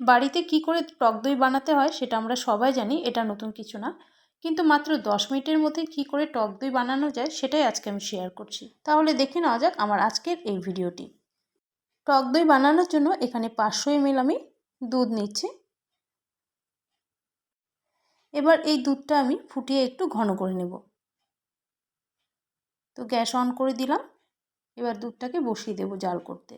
বাড়িতে কি করে টক দই বানাতে হয় সেটা আমরা সবাই জানি, এটা নতুন কিছু না। কিন্তু মাত্র দশ মিনিটের মধ্যে কি করে টক দই বানানো যায় সেটাই আজকে আমি শেয়ার করছি। তাহলে দেখে নেওয়া যাক আমার আজকের এই ভিডিওটি। টক দই বানানোর জন্য এখানে পাঁচশো এমএল আমি দুধ নিচ্ছি। এবার এই দুধটা আমি ফুটিয়ে একটু ঘন করে নেব। তো গ্যাস অন করে দিলাম। এবার দুধটাকে বসিয়ে দেবো জাল করতে।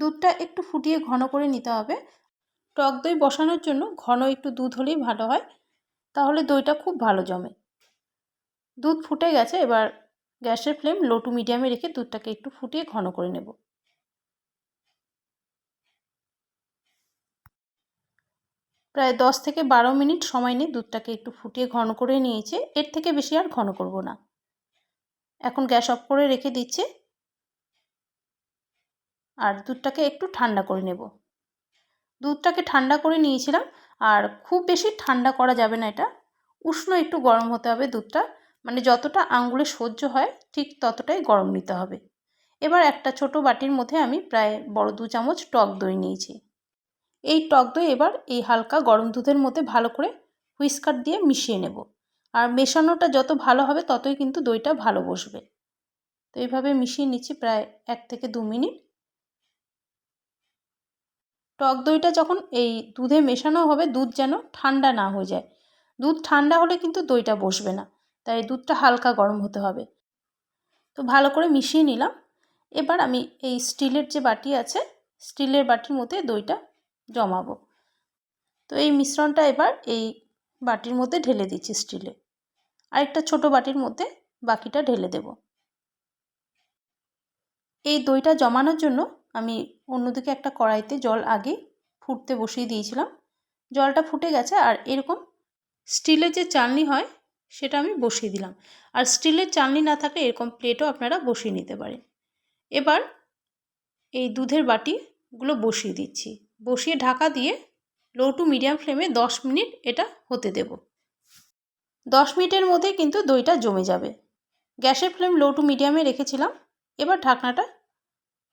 দুধটা একটু ফুটিয়ে ঘন করে নিতে হবে। টক দই বসানোর জন্য ঘন একটু দুধ হলেই ভালো হয়, তাহলে দইটা খুব ভালো জমে। দুধ ফুটে গেছে, এবার গ্যাসের ফ্লেম লো টু মিডিয়ামে রেখে দুধটাকে একটু ফুটিয়ে ঘন করে নেব। প্রায় দশ থেকে বারো মিনিট সময় নিয়ে দুধটাকে একটু ফুটিয়ে ঘন করে নিয়েছে, এর থেকে বেশি আর ঘন করব না। এখন গ্যাস অফ করে রেখে দিচ্ছে। আর দুধটাকে একটু ঠান্ডা করে নেব। দুধটাকে ঠান্ডা করে নিয়েছিলাম, আর খুব বেশি ঠান্ডা করা যাবে না এটা। উষ্ণ একটু গরম হতে হবে দুধটা মানে যতটা আঙ্গুলে সহ্য হয়, ঠিক ততটাই গরম নিতে হবে। এবার একটা ছোট বাটির মধ্যে আমি প্রায় বড় দু চামচ টক দই নিয়েছি। এই টক দই এবার এই হালকা গরম দুধের মধ্যে ভালো করে হুইস্কার দিয়ে মিশিয়ে নেব। আর মেশানোটা যত ভালো হবে, ততই কিন্তু দইটা ভালো বসবে। তো এইভাবে মিশিয়ে নিচ্ছি প্রায় এক থেকে দু মিনিট। টক দইটা যখন এই দুধে মেশানো হবে, দুধ যেন ঠান্ডা না হয়ে যায়। দুধ ঠান্ডা হলে কিন্তু দইটা বসবে না, তাই দুধটা হালকা গরম হতে হবে। তো ভালো করে মিশিয়ে নিলাম। এবার আমি এই স্টিলের যে বাটি আছে, স্টিলের বাটির মধ্যে দইটা জমাবো। তো এই মিশ্রণটা এবার এই বাটির মধ্যে ঢেলে দিচ্ছি স্টিলে। আরেকটা ছোট বাটির মধ্যে বাকিটা ঢেলে দেব। এই দইটা জমানোর জন্য আমি অন্যদিকে একটা কড়াইতে জল আগে ফুটতে বসিয়ে দিয়েছিলাম। জলটা ফুটে গেছে আর এরকম স্টিলের যে চালনি হয় সেটা আমি বসিয়ে দিলাম। আর স্টিলের চালনি না থাকলে এরকম প্লেটও আপনারা বসিয়ে নিতে পারেন। এবার এই দুধের বাটিগুলো বসিয়ে দিচ্ছি। বসিয়ে ঢাকা দিয়ে লো টু মিডিয়াম ফ্লেমে দশ মিনিট এটা হতে দেব। দশ মিনিটের মধ্যে কিন্তু দইটা জমে যাবে। গ্যাসের ফ্লেম লো টু মিডিয়ামে রেখেছিলাম। এবার ঢাকনাটা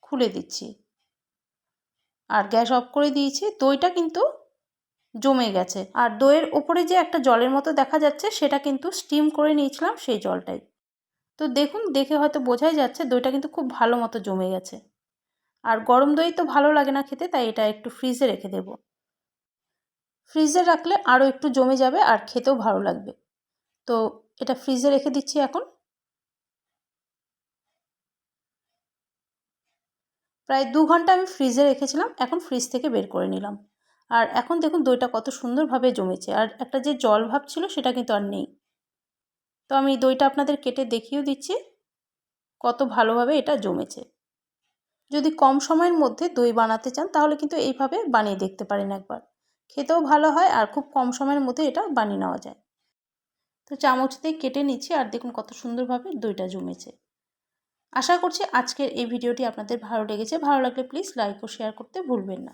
খুলে দিচ্ছি। আর গ্যাস অফ করে দিয়েছি। দইটা কিন্তু জমে গেছে। আর দইয়ের ওপরে যে একটা জলের মতো দেখা যাচ্ছে, সেটা কিন্তু স্টিম করে নিয়েছিলাম সেই জলটাই। তো দেখুন, দেখে হয়তো বোঝাই যাচ্ছে দইটা কিন্তু খুব ভালো মতো জমে গেছে। আর গরম দই তো ভালো লাগে না খেতে, তাই এটা একটু ফ্রিজে রেখে দেব। ফ্রিজে রাখলে আরও একটু জমে যাবে আর খেতেও ভালো লাগবে। তো এটা ফ্রিজে রেখে দিচ্ছি এখন। প্রায় দু ঘণ্টা আমি ফ্রিজে রেখেছিলাম, এখন ফ্রিজ থেকে বের করে নিলাম। আর এখন দেখুন দইটা কত সুন্দরভাবে জমেছে, আর একটা যে জল ভাব ছিল সেটা কিন্তু আর নেই। তো আমি দইটা আপনাদের কেটে দেখিয়েও দিচ্ছি, কত ভালোভাবে এটা জমেছে। যদি কম সময়ের মধ্যে দই বানাতে চান, তাহলে কিন্তু এইভাবে বানিয়ে দেখতে পারেন একবার। খেতেও ভালো হয়, আর খুব কম সময়ের মধ্যে এটা বানিয়ে নেওয়া যায়। তো চামচ দিয়ে কেটে নিচ্ছি, আর দেখুন কত সুন্দরভাবে দইটা জমেছে। আশা করছি আজকের এই ভিডিওটি আপনাদের ভালো লেগেছে। ভালো লাগলে প্লিজ লাইক ও শেয়ার করতে ভুলবেন না।